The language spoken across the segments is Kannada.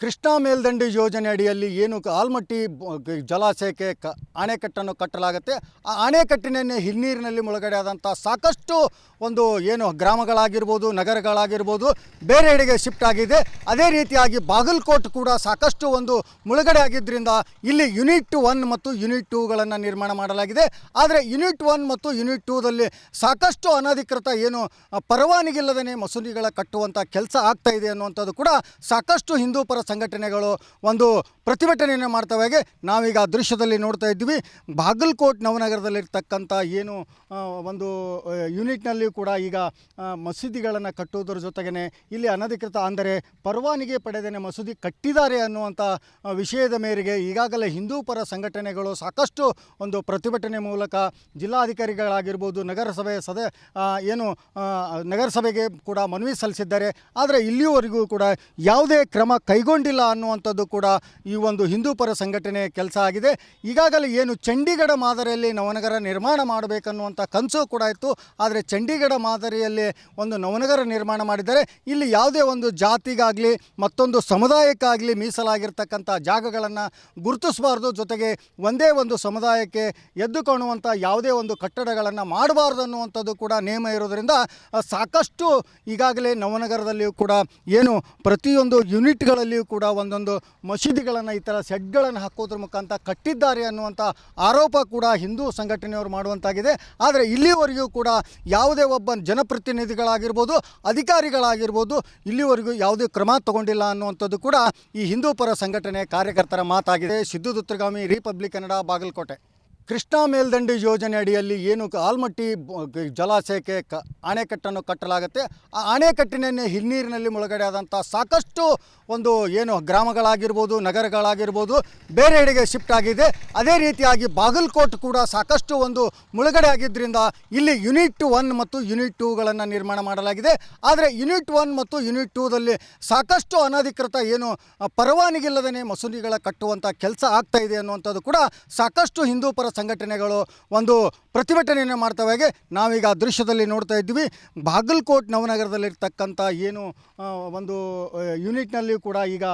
ಕೃಷ್ಣಾ ಮೇಲ್ದಂಡೆ ಯೋಜನೆ ಅಡಿಯಲ್ಲಿ ಏನು ಆಲ್ಮಟ್ಟಿ ಜಲಾಶಯಕ್ಕೆ ಕ ಅಣೆಕಟ್ಟನ್ನು ಕಟ್ಟಲಾಗುತ್ತೆ. ಆ ಅಣೆಕಟ್ಟಿನ ಹಿನ್ನೀರಿನಲ್ಲಿ ಮುಳುಗಡೆ ಆದಂಥ ಸಾಕಷ್ಟು ಒಂದು ಏನು ಗ್ರಾಮಗಳಾಗಿರ್ಬೋದು, ನಗರಗಳಾಗಿರ್ಬೋದು ಬೇರೆ ಕಡೆಗೆ ಶಿಫ್ಟ್ ಆಗಿದೆ. ಅದೇ ರೀತಿಯಾಗಿ ಬಾಗಲಕೋಟ್ ಕೂಡ ಸಾಕಷ್ಟು ಒಂದು ಮುಳುಗಡೆ ಆಗಿದ್ದರಿಂದ ಇಲ್ಲಿ ಯೂನಿಟ್ ಒನ್ ಮತ್ತು ಯೂನಿಟ್ ಟೂಗಳನ್ನು ನಿರ್ಮಾಣ ಮಾಡಲಾಗಿದೆ. ಆದರೆ ಯೂನಿಟ್ ಒನ್ ಮತ್ತು ಯೂನಿಟ್ ಟೂದಲ್ಲಿ ಸಾಕಷ್ಟು ಅನಧಿಕೃತ ಏನು ಪರವಾನಗಿ ಪರವಾನಗಿಲ್ಲದೇ ಮಸೂದಿಗಳ ಕಟ್ಟುವಂಥ ಕೆಲಸ ಆಗ್ತಾ ಇದೆ ಅನ್ನುವಂಥದ್ದು ಕೂಡ ಸಾಕಷ್ಟು ಹಿಂದೂ ಪರ ಸಂಘಟನೆಗಳು ಒಂದು ಪ್ರತಿಭಟನೆಯನ್ನು ಮಾಡ್ತವೆ ನಾವೀಗ ಆ ದೃಶ್ಯದಲ್ಲಿ ನೋಡ್ತಾ ಇದ್ವಿ ಬಾಗಲಕೋಟ್ ನವನಗರದಲ್ಲಿರ್ತಕ್ಕಂಥ ಏನು ಒಂದು ಯೂನಿಟ್ನಲ್ಲಿಯೂ ಯೂನಿಟ್ನಲ್ಲಿ ಕೂಡ ಈಗ ಮಸೀದಿಗಳನ್ನು ಕಟ್ಟುವುದರ ಜೊತೆಗೇ ಇಲ್ಲಿ ಅನಧಿಕೃತ ಅಂದರೆ ಪರವಾನಿಗೆ ಪಡೆದೇನೆ ಮಸೂದಿ ಕಟ್ಟಿದ್ದಾರೆ ಅನ್ನುವಂಥ ವಿಷಯದ ಮೇರೆಗೆ ಈಗಾಗಲೇ ಹಿಂದೂ ಪರ ಸಂಘಟನೆಗಳು ಸಾಕಷ್ಟು ಒಂದು ಪ್ರತಿಭಟನೆ ಮೂಲಕ ಜಿಲ್ಲಾಧಿಕಾರಿಗಳಾಗಿರ್ಬೋದು, ನಗರಸಭೆ ಸದ ಏನು ನಗರಸಭೆಗೆ ಕೂಡ ಮನವಿ ಸಲ್ಲಿಸಿದ್ದಾರೆ. ಆದರೆ ಇಲ್ಲಿಯವರೆಗೂ ಕೂಡ ಯಾವುದೇ ಕ್ರಮ ಕೈಗೊಂಡಿಲ್ಲ ಅನ್ನುವಂಥದ್ದು ಕೂಡ ಈ ಒಂದು ಹಿಂದೂ ಪರ ಸಂಘಟನೆ ಕೆಲಸ ಆಗಿದೆ. ಈಗಾಗಲೇ ಏನು ಚಂಡೀಗಢ ಮಾದರಿಯಲ್ಲಿ ನವನಗರ ನಿರ್ಮಾಣ ಮಾಡಬೇಕನ್ನುವಂಥ ಕನಸು ಕೂಡ ಇತ್ತು. ಆದರೆ ಚಂಡೀಗಢ ಮಾದರಿಯಲ್ಲಿ ಒಂದು ನವನಗರ ನಿರ್ಮಾಣ ಮಾಡಿದ್ದಾರೆ. ಇಲ್ಲಿ ಯಾವುದೇ ಒಂದು ಜಾತಿಗಾಗಲಿ, ಮತ್ತೊಂದು ಸಮುದಾಯಕ್ಕಾಗಲಿ ಮೀಸಲಾಗಿರ್ತಕ್ಕಂಥ ಜಾಗಗಳನ್ನು ಗುರುತಿಸಬಾರ್ದು. ಜೊತೆಗೆ ಒಂದೇ ಒಂದು ಸಮುದಾಯಕ್ಕೆ ಎದ್ದು ಕಾಣುವಂಥ ಯಾವುದೇ ಒಂದು ಕಟ್ಟಡಗಳನ್ನು ಮಾಡಬಾರ್ದು ಅನ್ನುವಂಥದ್ದು ಕೂಡ ನಿಯಮ ಇರೋದರಿಂದ, ಸಾಕಷ್ಟು ಈಗಾಗಲೇ ನವನಗರದಲ್ಲಿಯೂ ಕೂಡ ಏನು ಪ್ರತಿಯೊಂದು ಯೂನಿಟ್ಗಳಲ್ಲಿಯೂ ಕೂಡ ಒಂದೊಂದು ಮಸೀದಿಗಳನ್ನು ಈ ಥರ ಸೆಡ್ಗಳನ್ನು ಹಾಕೋದ್ರ ಮುಖಾಂತರ ಕಟ್ಟಿದ್ದಾರೆ ಅನ್ನುವಂಥ ಆರೋಪ ಕೂಡ ಹಿಂದೂ ಸಂಘಟನೆಯವರು ಮಾಡುವಂತಾಗಿದೆ. ಆದರೆ ಇಲ್ಲಿವರೆಗೂ ಕೂಡ ಯಾವುದೇ ಒಬ್ಬ ಜನಪ್ರತಿನಿಧಿಗಳಾಗಿರ್ಬೋದು, ಅಧಿಕಾರಿಗಳಾಗಿರ್ಬೋದು, ಇಲ್ಲಿವರೆಗೂ ಯಾವುದೇ ಕ್ರಮ ತಗೊಂಡಿಲ್ಲ ಅನ್ನುವಂಥದ್ದು ಕೂಡ ಈ ಹಿಂದೂ ಪರ ಸಂಘಟನೆ ಕಾರ್ಯಕರ್ತರ ಮಾತಾಗಿದೆ. ಸಿದ್ದು ದುತ್ರಗಾಮಿ ರಿಪಬ್ಲಿಕ್ ಕನ್ನಡ, ಬಾಗಲಕೋಟೆ. ಕೃಷ್ಣಾ ಮೇಲ್ದಂಡೆ ಯೋಜನೆ ಅಡಿಯಲ್ಲಿ ಏನು ಆಲ್ಮಟ್ಟಿ ಜಲಾಶಯಕ್ಕೆ ಕ ಅಣೆಕಟ್ಟನ್ನು ಕಟ್ಟಲಾಗುತ್ತೆ. ಆ ಅಣೆಕಟ್ಟಿನನ್ನೇ ಹಿನ್ನೀರಿನಲ್ಲಿ ಮುಳುಗಡೆ ಆದಂಥ ಸಾಕಷ್ಟು ಒಂದು ಏನು ಗ್ರಾಮಗಳಾಗಿರ್ಬೋದು, ನಗರಗಳಾಗಿರ್ಬೋದು ಬೇರೆಡೆಗೆ ಶಿಫ್ಟ್ ಆಗಿದೆ. ಅದೇ ರೀತಿಯಾಗಿ ಬಾಗಲ್ಕೋಟ್ ಕೂಡ ಸಾಕಷ್ಟು ಒಂದು ಮುಳುಗಡೆ ಆಗಿದ್ದರಿಂದ ಇಲ್ಲಿ ಯೂನಿಟ್ ಒನ್ ಮತ್ತು ಯೂನಿಟ್ ಟೂಗಳನ್ನು ನಿರ್ಮಾಣ ಮಾಡಲಾಗಿದೆ. ಆದರೆ ಯೂನಿಟ್ ಒನ್ ಮತ್ತು ಯೂನಿಟ್ ಟೂದಲ್ಲಿ ಸಾಕಷ್ಟು ಅನಧಿಕೃತ ಏನು ಪರವಾನಗಿಲ್ಲದೇ ಮಸೂದಿಗಳ ಕಟ್ಟುವಂಥ ಕೆಲಸ ಆಗ್ತಾ ಇದೆ ಅನ್ನುವಂಥದ್ದು ಕೂಡ ಸಾಕಷ್ಟು ಹಿಂದೂ ಪರ ಸಂಘಟನೆಗಳು ಒಂದು ಪ್ರತಿಭಟನೆಯನ್ನು ಮಾಡ್ತವೆ ನಾವೀಗ ದೃಶ್ಯದಲ್ಲಿ ನೋಡ್ತಾ ಇದ್ದೀವಿ. ಬಾಗಲಕೋಟ್ ನವನಗರದಲ್ಲಿರ್ತಕ್ಕಂಥ ಏನು ಒಂದು ಯೂನಿಟ್ನಲ್ಲಿ ಕೂಡ ಈಗ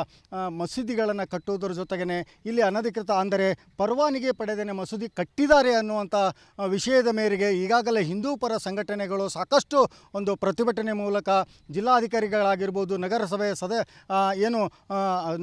ಮಸೀದಿಗಳನ್ನು ಕಟ್ಟುವುದರ ಜೊತೆಗೇ ಇಲ್ಲಿ ಅನಧಿಕೃತ ಅಂದರೆ ಪರವಾನಿಗೆ ಪಡೆದೇನೆ ಮಸೂದಿ ಕಟ್ಟಿದ್ದಾರೆ ಅನ್ನುವಂಥ ವಿಷಯದ ಮೇರೆಗೆ ಈಗಾಗಲೇ ಹಿಂದೂ ಪರ ಸಂಘಟನೆಗಳು ಸಾಕಷ್ಟು ಒಂದು ಪ್ರತಿಭಟನೆ ಮೂಲಕ ಜಿಲ್ಲಾಧಿಕಾರಿಗಳಾಗಿರ್ಬೋದು, ನಗರಸಭೆ ಸದ ಏನು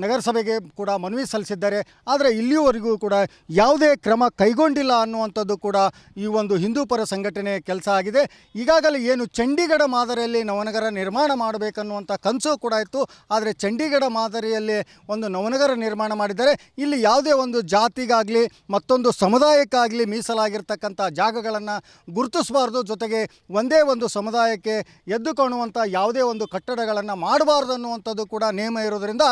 ನಗರಸಭೆಗೆ ಕೂಡ ಮನವಿ ಸಲ್ಲಿಸಿದ್ದಾರೆ. ಆದರೆ ಇಲ್ಲಿಯವರೆಗೂ ಕೂಡ ಯಾವುದೇ ಕ್ರಮ ಕೈಗೊಂಡಿಲ್ಲ ಅನ್ನುವಂಥದ್ದು ಕೂಡ ಈ ಒಂದು ಹಿಂದೂ ಪರ ಸಂಘಟನೆ ಕೆಲಸ ಆಗಿದೆ. ಈಗಾಗಲೇ ಏನು ಚಂಡೀಗಢ ಮಾದರಿಯಲ್ಲಿ ನವನಗರ ನಿರ್ಮಾಣ ಮಾಡಬೇಕನ್ನುವಂಥ ಕನಸು ಕೂಡ ಇತ್ತು. ಆದರೆ ಚಂಡೀಗಢ ಮಾದರಿಯಲ್ಲಿ ಒಂದು ನವನಗರ ನಿರ್ಮಾಣ ಮಾಡಿದರೆ ಇಲ್ಲಿ ಯಾವುದೇ ಒಂದು ಜಾತಿಗಾಗಲಿ, ಮತ್ತೊಂದು ಸಮುದಾಯಕ್ಕಾಗಲಿ ಮೀಸಲಾಗಿರ್ತಕ್ಕಂಥ ಜಾಗಗಳನ್ನು ಗುರುತಿಸಬಾರ್ದು. ಜೊತೆಗೆ ಒಂದೇ ಒಂದು ಸಮುದಾಯಕ್ಕೆ ಎದ್ದು ಕಾಣುವಂಥ ಯಾವುದೇ ಒಂದು ಕಟ್ಟಡಗಳನ್ನು ಮಾಡಬಾರ್ದು ಅನ್ನುವಂಥದ್ದು ಕೂಡ ನಿಯಮ ಇರೋದರಿಂದ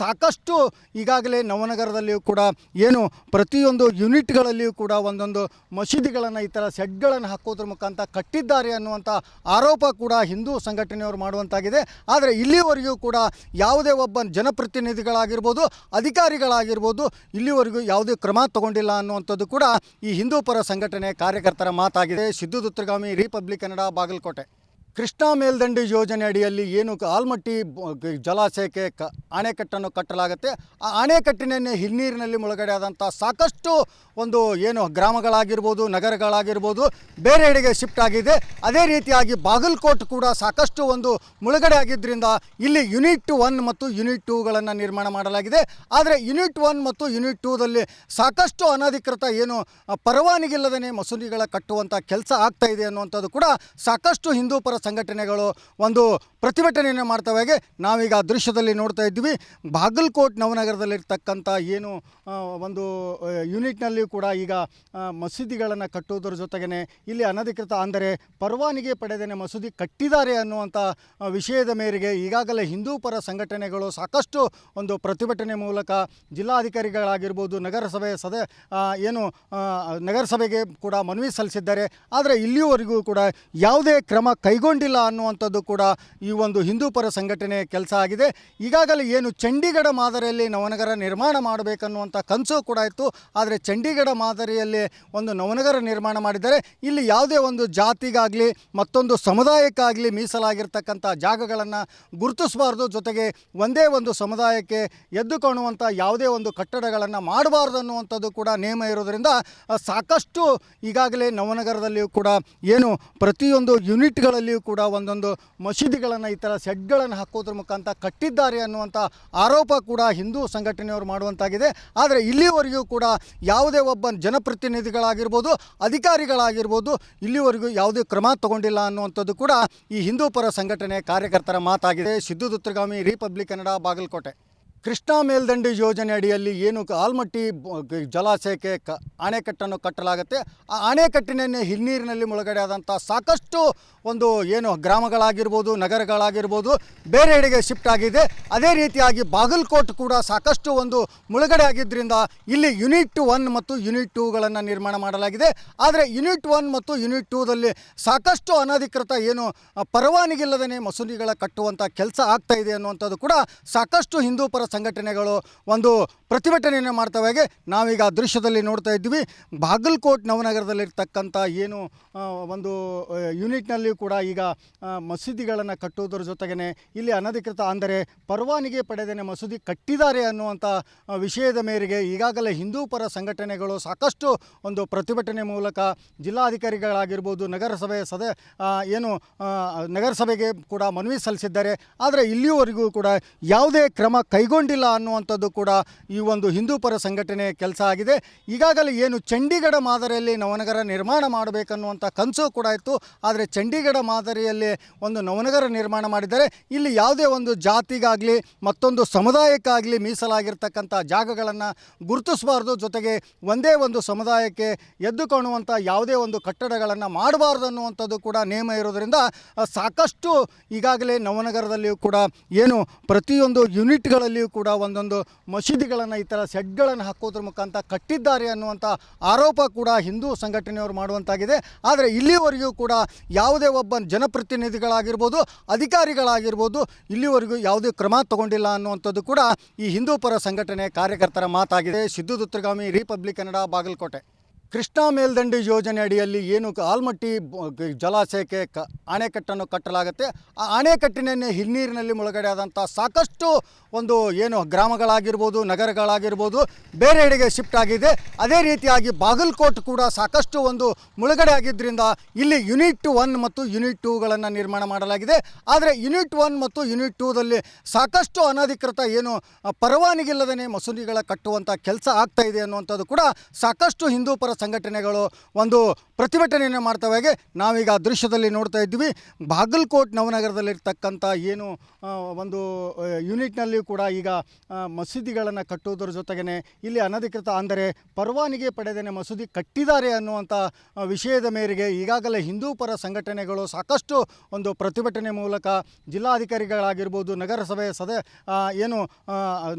ಸಾಕಷ್ಟು ಈಗಾಗಲೇ ನವನಗರದಲ್ಲಿಯೂ ಕೂಡ ಏನು ಪ್ರತಿಯೊಂದು ಯೂನಿಟ್ಗಳಲ್ಲಿಯೂ ಕೂಡ ಒಂದೊಂದು ಮಸೀದಿಗಳನ್ನು ಈ ಥರ ಸೆಡ್ಗಳನ್ನು ಹಾಕೋದ್ರ ಮುಖಾಂತರ ಕಟ್ಟಿದ್ದಾರೆ ಅನ್ನುವಂಥ ಆರೋಪ ಕೂಡ ಹಿಂದೂ ಸಂಘಟನೆಯವರು ಮಾಡುವಂತಾಗಿದೆ. ಆದರೆ ಇಲ್ಲಿವರೆಗೂ ಕೂಡ ಯಾವುದೇ ಒಬ್ಬ ಜನಪ್ರತಿನಿಧಿಗಳಾಗಿರ್ಬೋದು, ಅಧಿಕಾರಿಗಳಾಗಿರ್ಬೋದು, ಇಲ್ಲಿವರೆಗೂ ಯಾವುದೇ ಕ್ರಮ ತಗೊಂಡಿಲ್ಲ ಅನ್ನುವಂಥದ್ದು ಕೂಡ ಈ ಹಿಂದೂ ಪರ ಸಂಘಟನೆ ಕಾರ್ಯಕರ್ತರ ಮಾತಾಗಿದೆ. ಸಿದ್ದು ದುತ್ರಗಾಮಿ ರಿಪಬ್ಲಿಕ್ ಕನ್ನಡ, ಬಾಗಲಕೋಟೆ. ಕೃಷ್ಣಾ ಮೇಲ್ದಂಡೆ ಯೋಜನೆ ಅಡಿಯಲ್ಲಿ ಏನು ಆಲ್ಮಟ್ಟಿ ಜಲಾಶಯಕ್ಕೆ ಕ ಅಣೆಕಟ್ಟನ್ನು ಕಟ್ಟಲಾಗುತ್ತೆ. ಆ ಅಣೆಕಟ್ಟಿನೇ ಹಿನ್ನೀರಿನಲ್ಲಿ ಮುಳುಗಡೆ ಆದಂಥ ಸಾಕಷ್ಟು ಒಂದು ಏನು ಗ್ರಾಮಗಳಾಗಿರ್ಬೋದು, ನಗರಗಳಾಗಿರ್ಬೋದು ಬೇರೆಡೆಗೆ ಶಿಫ್ಟ್ ಆಗಿದೆ. ಅದೇ ರೀತಿಯಾಗಿ ಬಾಗಲಕೋಟ್ ಕೂಡ ಸಾಕಷ್ಟು ಒಂದು ಮುಳುಗಡೆ ಆಗಿದ್ದರಿಂದ ಇಲ್ಲಿ ಯೂನಿಟ್ ಒನ್ ಮತ್ತು ಯೂನಿಟ್ ಟೂಗಳನ್ನು ನಿರ್ಮಾಣ ಮಾಡಲಾಗಿದೆ. ಆದರೆ ಯೂನಿಟ್ ಒನ್ ಮತ್ತು ಯೂನಿಟ್ ಟೂದಲ್ಲಿ ಸಾಕಷ್ಟು ಅನಧಿಕೃತ ಏನು ಪರವಾನಗಿ ಪರವಾನಗಿಲ್ಲದೇ ಮಸೂದಿಗಳ ಕಟ್ಟುವಂಥ ಕೆಲಸ ಆಗ್ತಾ ಇದೆ ಅನ್ನುವಂಥದ್ದು ಕೂಡ ಸಾಕಷ್ಟು ಹಿಂದೂ ಪರ ಸಂಘಟನೆಗಳು ಒಂದು ಪ್ರತಿಭಟನೆಯನ್ನು ಮಾಡ್ತವೆ ನಾವೀಗ ದೃಶ್ಯದಲ್ಲಿ ನೋಡ್ತಾ ಇದ್ದೀವಿ. ಬಾಗಲಕೋಟ್ ನವನಗರದಲ್ಲಿರ್ತಕ್ಕಂಥ ಏನು ಒಂದು ಯೂನಿಟ್ನಲ್ಲಿಯೂ ಯೂನಿಟ್ನಲ್ಲಿ ಕೂಡ ಈಗ ಮಸೀದಿಗಳನ್ನು ಕಟ್ಟುವುದರ ಜೊತೆಗೇ ಇಲ್ಲಿ ಅನಧಿಕೃತ ಅಂದರೆ ಪರವಾನಿಗೆ ಪಡೆದೇನೆ ಮಸೂದಿ ಕಟ್ಟಿದ್ದಾರೆ ಅನ್ನುವಂಥ ವಿಷಯದ ಮೇರೆಗೆ ಈಗಾಗಲೇ ಹಿಂದೂ ಪರ ಸಂಘಟನೆಗಳು ಸಾಕಷ್ಟು ಒಂದು ಪ್ರತಿಭಟನೆ ಮೂಲಕ ಜಿಲ್ಲಾಧಿಕಾರಿಗಳಾಗಿರ್ಬೋದು, ನಗರಸಭೆ ಸದ ಏನು ನಗರಸಭೆಗೆ ಕೂಡ ಮನವಿ ಸಲ್ಲಿಸಿದ್ದಾರೆ. ಆದರೆ ಇಲ್ಲಿಯವರೆಗೂ ಕೂಡ ಯಾವುದೇ ಕ್ರಮ ಕೈಗೊಂಡಿಲ್ಲ. ಕೈಗೊಂಡಿಲ್ಲ ಅನ್ನುವಂಥದ್ದು ಕೂಡ ಈ ಒಂದು ಹಿಂದೂ ಪರ ಸಂಘಟನೆ ಕೆಲಸ ಆಗಿದೆ. ಈಗಾಗಲೇ ಏನು ಚಂಡೀಗಢ ಮಾದರಿಯಲ್ಲಿ ನವನಗರ ನಿರ್ಮಾಣ ಮಾಡಬೇಕನ್ನುವಂಥ ಕನಸು ಕೂಡ ಇತ್ತು. ಆದರೆ ಚಂಡೀಗಢ ಮಾದರಿಯಲ್ಲಿ ಒಂದು ನವನಗರ ನಿರ್ಮಾಣ ಮಾಡಿದ್ದಾರೆ ಇಲ್ಲಿ ಯಾವುದೇ ಒಂದು ಜಾತಿಗಾಗಲಿ, ಮತ್ತೊಂದು ಸಮುದಾಯಕ್ಕಾಗಲಿ ಮೀಸಲಾಗಿರ್ತಕ್ಕಂಥ ಜಾಗಗಳನ್ನು ಗುರುತಿಸಬಾರ್ದು. ಜೊತೆಗೆ ಒಂದೇ ಒಂದು ಸಮುದಾಯಕ್ಕೆ ಎದ್ದು ಕಾಣುವಂಥ ಯಾವುದೇ ಒಂದು ಕಟ್ಟಡಗಳನ್ನು ಮಾಡಬಾರ್ದು ಅನ್ನುವಂಥದ್ದು ಕೂಡ ನಿಯಮ ಇರೋದರಿಂದ, ಸಾಕಷ್ಟು ಈಗಾಗಲೇ ನವನಗರದಲ್ಲಿಯೂ ಕೂಡ ಏನು ಪ್ರತಿಯೊಂದು ಯೂನಿಟ್ಗಳಲ್ಲಿಯೂ ಕೂಡ ಒಂದೊಂದು ಮಸೀದಿಗಳನ್ನು ಈ ಥರ ಸೆಡ್ಗಳನ್ನು ಹಾಕೋದ್ರ ಮುಖಾಂತರ ಕಟ್ಟಿದ್ದಾರೆ ಅನ್ನುವಂಥ ಆರೋಪ ಕೂಡ ಹಿಂದೂ ಸಂಘಟನೆಯವರು ಮಾಡುವಂತಾಗಿದೆ. ಆದರೆ ಇಲ್ಲಿವರೆಗೂ ಕೂಡ ಯಾವುದೇ ಒಬ್ಬ ಜನಪ್ರತಿನಿಧಿಗಳಾಗಿರ್ಬೋದು, ಅಧಿಕಾರಿಗಳಾಗಿರ್ಬೋದು, ಇಲ್ಲಿವರೆಗೂ ಯಾವುದೇ ಕ್ರಮ ತಗೊಂಡಿಲ್ಲ ಅನ್ನುವಂಥದ್ದು ಕೂಡ ಈ ಹಿಂದೂ ಪರ ಸಂಘಟನೆ ಕಾರ್ಯಕರ್ತರ ಮಾತಾಗಿದೆ. ಸಿದ್ದು ದುತ್ರಗಾಮಿ ರಿಪಬ್ಲಿಕ್ ಕನ್ನಡ, ಬಾಗಲಕೋಟೆ. ಕೃಷ್ಣಾ ಮೇಲ್ದಂಡೆ ಯೋಜನೆ ಅಡಿಯಲ್ಲಿ ಏನು ಆಲ್ಮಟ್ಟಿ ಜಲಾಶಯಕ್ಕೆ ಕ ಅಣೆಕಟ್ಟನ್ನು ಕಟ್ಟಲಾಗುತ್ತೆ. ಆ ಅಣೆಕಟ್ಟಿನ ಹಿನ್ನೀರಿನಲ್ಲಿ ಮುಳುಗಡೆ ಆದಂಥ ಸಾಕಷ್ಟು ಒಂದು ಏನು ಗ್ರಾಮಗಳಾಗಿರ್ಬೋದು, ನಗರಗಳಾಗಿರ್ಬೋದು ಬೇರೆಡೆಗೆ ಶಿಫ್ಟ್ ಆಗಿದೆ. ಅದೇ ರೀತಿಯಾಗಿ ಬಾಗಲಕೋಟ್ ಕೂಡ ಸಾಕಷ್ಟು ಒಂದು ಮುಳುಗಡೆ ಆಗಿದ್ದರಿಂದ ಇಲ್ಲಿ ಯೂನಿಟ್ ಒನ್ ಮತ್ತು ಯೂನಿಟ್ ಟೂಗಳನ್ನು ನಿರ್ಮಾಣ ಮಾಡಲಾಗಿದೆ. ಆದರೆ ಯೂನಿಟ್ ಒನ್ ಮತ್ತು ಯೂನಿಟ್ ಟೂದಲ್ಲಿ ಸಾಕಷ್ಟು ಅನಧಿಕೃತ ಏನು ಪರವಾನಗಿ ಪರವಾನಗಿಲ್ಲದೇ ಮಸೂದಿಗಳ ಕಟ್ಟುವಂಥ ಕೆಲಸ ಆಗ್ತಾ ಇದೆ ಅನ್ನುವಂಥದ್ದು ಕೂಡ ಸಾಕಷ್ಟು ಹಿಂದೂ ಪರ ಸಂಘಟನೆಗಳು ಒಂದು ಪ್ರತಿಭಟನೆಯನ್ನು ಮಾಡ್ತವೆ ನಾವೀಗ ದೃಶ್ಯದಲ್ಲಿ ನೋಡ್ತಾ ಇದ್ದೀವಿ. ಬಾಗಲಕೋಟ್ ನವನಗರದಲ್ಲಿರ್ತಕ್ಕಂಥ ಏನು ಒಂದು ಯೂನಿಟ್ನಲ್ಲಿಯೂ ಯೂನಿಟ್ನಲ್ಲಿ ಕೂಡ ಈಗ ಮಸೀದಿಗಳನ್ನು ಕಟ್ಟುವುದರ ಜೊತೆಗೇ ಇಲ್ಲಿ ಅನಧಿಕೃತ ಅಂದರೆ ಪರವಾನಿಗೆ ಪಡೆದೇನೆ ಮಸೂದಿ ಕಟ್ಟಿದ್ದಾರೆ ಅನ್ನುವಂಥ ವಿಷಯದ ಮೇರೆಗೆ ಈಗಾಗಲೇ ಹಿಂದೂ ಪರ ಸಂಘಟನೆಗಳು ಸಾಕಷ್ಟು ಒಂದು ಪ್ರತಿಭಟನೆ ಮೂಲಕ ಜಿಲ್ಲಾಧಿಕಾರಿಗಳಾಗಿರ್ಬೋದು ನಗರಸಭೆ ಸದ ಏನು ನಗರಸಭೆಗೆ ಕೂಡ ಮನವಿ ಸಲ್ಲಿಸಿದ್ದಾರೆ. ಆದರೆ ಇಲ್ಲಿಯವರೆಗೂ ಕೂಡ ಯಾವುದೇ ಕ್ರಮ ಕೈಗೊಂಡಿಲ್ಲ ಅನ್ನುವಂಥದ್ದು ಕೂಡ ಈ ಒಂದು ಹಿಂದೂ ಪರ ಸಂಘಟನೆ ಕೆಲಸ ಆಗಿದೆ. ಈಗಾಗಲೇ ಏನು ಚಂಡೀಗಢ ಮಾದರಿಯಲ್ಲಿ ನವನಗರ ನಿರ್ಮಾಣ ಮಾಡಬೇಕನ್ನುವಂಥ ಕನಸು ಕೂಡ ಇತ್ತು. ಆದರೆ ಚಂಡೀಗಢ ಮಾದರಿಯಲ್ಲಿ ಒಂದು ನವನಗರ ನಿರ್ಮಾಣ ಮಾಡಿದ್ದಾರೆ. ಇಲ್ಲಿ ಯಾವುದೇ ಒಂದು ಜಾತಿಗಾಗಲಿ, ಮತ್ತೊಂದು ಸಮುದಾಯಕ್ಕಾಗಲಿ ಮೀಸಲಾಗಿರ್ತಕ್ಕಂಥ ಜಾಗಗಳನ್ನು ಗುರುತಿಸಬಾರ್ದು. ಜೊತೆಗೆ ಒಂದೇ ಒಂದು ಸಮುದಾಯಕ್ಕೆ ಎದ್ದು ಕಾಣುವಂಥ ಯಾವುದೇ ಒಂದು ಕಟ್ಟಡಗಳನ್ನು ಮಾಡಬಾರ್ದು ಅನ್ನುವಂಥದ್ದು ಕೂಡ ನಿಯಮ ಇರೋದರಿಂದ, ಸಾಕಷ್ಟು ಈಗಾಗಲೇ ನವನಗರದಲ್ಲಿಯೂ ಕೂಡ ಏನು ಪ್ರತಿಯೊಂದು ಯೂನಿಟ್ಗಳಲ್ಲಿಯೂ ಕೂಡ ಒಂದೊಂದು ಮಸೀದಿಗಳನ್ನು ಈ ಥರ ಸೆಡ್ಗಳನ್ನು ಹಾಕೋದ್ರ ಮುಖಾಂತರ ಕಟ್ಟಿದ್ದಾರೆ ಅನ್ನುವಂಥ ಆರೋಪ ಕೂಡ ಹಿಂದೂ ಸಂಘಟನೆಯವರು ಮಾಡುವಂತಾಗಿದೆ. ಆದರೆ ಇಲ್ಲಿವರೆಗೂ ಕೂಡ ಯಾವುದೇ ಒಬ್ಬ ಜನಪ್ರತಿನಿಧಿಗಳಾಗಿರ್ಬೋದು, ಅಧಿಕಾರಿಗಳಾಗಿರ್ಬೋದು, ಇಲ್ಲಿವರೆಗೂ ಯಾವುದೇ ಕ್ರಮ ತಗೊಂಡಿಲ್ಲ ಅನ್ನುವಂಥದ್ದು ಕೂಡ ಈ ಹಿಂದೂ ಪರ ಸಂಘಟನೆ ಕಾರ್ಯಕರ್ತರ ಮಾತಾಗಿದೆ. ಸಿದ್ದು ದುತ್ರಗಾಮಿ ರಿಪಬ್ಲಿಕ್ ಕನ್ನಡ, ಬಾಗಲಕೋಟೆ. ಕೃಷ್ಣಾ ಮೇಲ್ದಂಡೆ ಯೋಜನೆ ಅಡಿಯಲ್ಲಿ ಏನು ಆಲ್ಮಟ್ಟಿ ಜಲಾಶಯಕ್ಕೆ ಕ ಅಣೆಕಟ್ಟನ್ನು ಕಟ್ಟಲಾಗುತ್ತೆ. ಆ ಅಣೆಕಟ್ಟಿನನ್ನೇ ಹಿನ್ನೀರಿನಲ್ಲಿ ಮುಳುಗಡೆ ಆದಂಥ ಸಾಕಷ್ಟು ಒಂದು ಏನು ಗ್ರಾಮಗಳಾಗಿರ್ಬೋದು, ನಗರಗಳಾಗಿರ್ಬೋದು ಬೇರೆಡೆಗೆ ಶಿಫ್ಟ್ ಆಗಿದೆ. ಅದೇ ರೀತಿಯಾಗಿ ಬಾಗಲಕೋಟ್ ಕೂಡ ಸಾಕಷ್ಟು ಒಂದು ಮುಳುಗಡೆ ಆಗಿದ್ದರಿಂದ ಇಲ್ಲಿ ಯೂನಿಟ್ ಒನ್ ಮತ್ತು ಯೂನಿಟ್ ಟೂಗಳನ್ನು ನಿರ್ಮಾಣ ಮಾಡಲಾಗಿದೆ. ಆದರೆ ಯೂನಿಟ್ ಒನ್ ಮತ್ತು ಯೂನಿಟ್ ಟೂದಲ್ಲಿ ಸಾಕಷ್ಟು ಅನಧಿಕೃತ ಏನು ಪರವಾನಗಿ ಪರವಾನಗಿಲ್ಲದೇ ಮಸೂದಿಗಳ ಕಟ್ಟುವಂಥ ಕೆಲಸ ಆಗ್ತಾ ಇದೆ ಅನ್ನುವಂಥದ್ದು ಕೂಡ ಸಾಕಷ್ಟು ಹಿಂದೂ ಪರ ಸಂಘಟನೆಗಳು ಒಂದು ಪ್ರತಿಭಟನೆಯನ್ನು ಮಾಡ್ತವೆ ನಾವೀಗ ದೃಶ್ಯದಲ್ಲಿ ನೋಡ್ತಾ ಇದ್ವಿ ಬಾಗಲಕೋಟ್ ನವನಗರದಲ್ಲಿರ್ತಕ್ಕಂಥ ಏನು ಒಂದು ಯೂನಿಟ್ನಲ್ಲಿಯೂ ಯೂನಿಟ್ನಲ್ಲಿ ಕೂಡ ಈಗ ಮಸೀದಿಗಳನ್ನು ಕಟ್ಟುವುದರ ಜೊತೆಗೇ ಇಲ್ಲಿ ಅನಧಿಕೃತ ಅಂದರೆ ಪರವಾನಿಗೆ ಪಡೆದೇನೆ ಮಸೂದಿ ಕಟ್ಟಿದ್ದಾರೆ ಅನ್ನುವಂಥ ವಿಷಯದ ಮೇರೆಗೆ ಈಗಾಗಲೇ ಹಿಂದೂ ಪರ ಸಂಘಟನೆಗಳು ಸಾಕಷ್ಟು ಒಂದು ಪ್ರತಿಭಟನೆ ಮೂಲಕ ಜಿಲ್ಲಾಧಿಕಾರಿಗಳಾಗಿರ್ಬೋದು, ನಗರಸಭೆ ಸದ ಏನು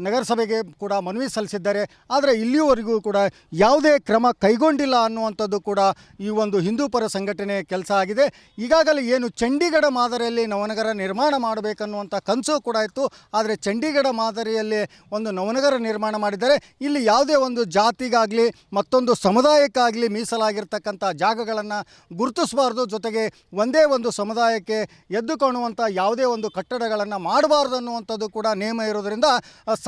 ನಗರಸಭೆಗೆ ಕೂಡ ಮನವಿ ಸಲ್ಲಿಸಿದ್ದಾರೆ. ಆದರೆ ಇಲ್ಲಿಯವರೆಗೂ ಕೂಡ ಯಾವುದೇ ಕ್ರಮ ಕೈಗೊಂಡಿಲ್ಲ ಅನ್ನುವಂಥದ್ದು ಕೂಡ ಈ ಒಂದು ಹಿಂದೂ ಪರ ಸಂಘಟನೆ ಕೆಲಸ ಆಗಿದೆ. ಈಗಾಗಲೇ ಏನು ಚಂಡೀಗಢ ಮಾದರಿಯಲ್ಲಿ ನವನಗರ ನಿರ್ಮಾಣ ಮಾಡಬೇಕನ್ನುವಂಥ ಕನಸು ಕೂಡ ಇತ್ತು. ಆದರೆ ಚಂಡೀಗಢ ಮಾದರಿಯಲ್ಲಿ ಒಂದು ನವನಗರ ನಿರ್ಮಾಣ ಮಾಡಿದ್ದಾರೆ. ಇಲ್ಲಿ ಯಾವುದೇ ಒಂದು ಜಾತಿಗಾಗಲಿ, ಮತ್ತೊಂದು ಸಮುದಾಯಕ್ಕಾಗಲಿ ಮೀಸಲಾಗಿರ್ತಕ್ಕಂಥ ಜಾಗಗಳನ್ನು ಗುರುತಿಸಬಾರ್ದು. ಜೊತೆಗೆ ಒಂದೇ ಒಂದು ಸಮುದಾಯಕ್ಕೆ ಎದ್ದು ಕಾಣುವಂಥ ಯಾವುದೇ ಒಂದು ಕಟ್ಟಡಗಳನ್ನು ಮಾಡಬಾರ್ದು ಅನ್ನುವಂಥದ್ದು ಕೂಡ ನಿಯಮ ಇರೋದರಿಂದ,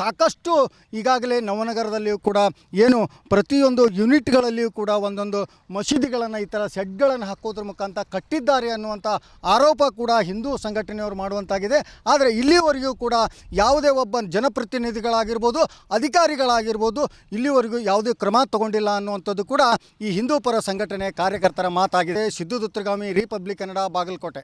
ಸಾಕಷ್ಟು ಈಗಾಗಲೇ ನವನಗರದಲ್ಲಿಯೂ ಕೂಡ ಏನು ಪ್ರತಿಯೊಂದು ಯೂನಿಟ್ಗಳಲ್ಲಿಯೂ ಕೂಡ ಒಂದೊಂದು ಮಸೀದಿಗಳನ್ನು ಈ ಥರ ಸೆಡ್ಗಳನ್ನು ಹಾಕೋದ್ರ ಮುಖಾಂತರ ಕಟ್ಟಿದ್ದಾರೆ ಅನ್ನುವಂಥ ಆರೋಪ ಕೂಡ ಹಿಂದೂ ಸಂಘಟನೆಯವರು ಮಾಡುವಂತಾಗಿದೆ. ಆದರೆ ಇಲ್ಲಿವರೆಗೂ ಕೂಡ ಯಾವುದೇ ಒಬ್ಬ ಜನಪ್ರತಿನಿಧಿಗಳಾಗಿರ್ಬೋದು, ಅಧಿಕಾರಿಗಳಾಗಿರ್ಬೋದು, ಇಲ್ಲಿವರೆಗೂ ಯಾವುದೇ ಕ್ರಮ ತಗೊಂಡಿಲ್ಲ ಅನ್ನುವಂಥದ್ದು ಕೂಡ ಈ ಹಿಂದೂ ಪರ ಸಂಘಟನೆ ಕಾರ್ಯಕರ್ತರ ಮಾತಾಗಿದೆ. ಸಿದ್ದು ದುತ್ರಗಾಮಿ ರಿಪಬ್ಲಿಕ್ ಕನ್ನಡ, ಬಾಗಲಕೋಟೆ.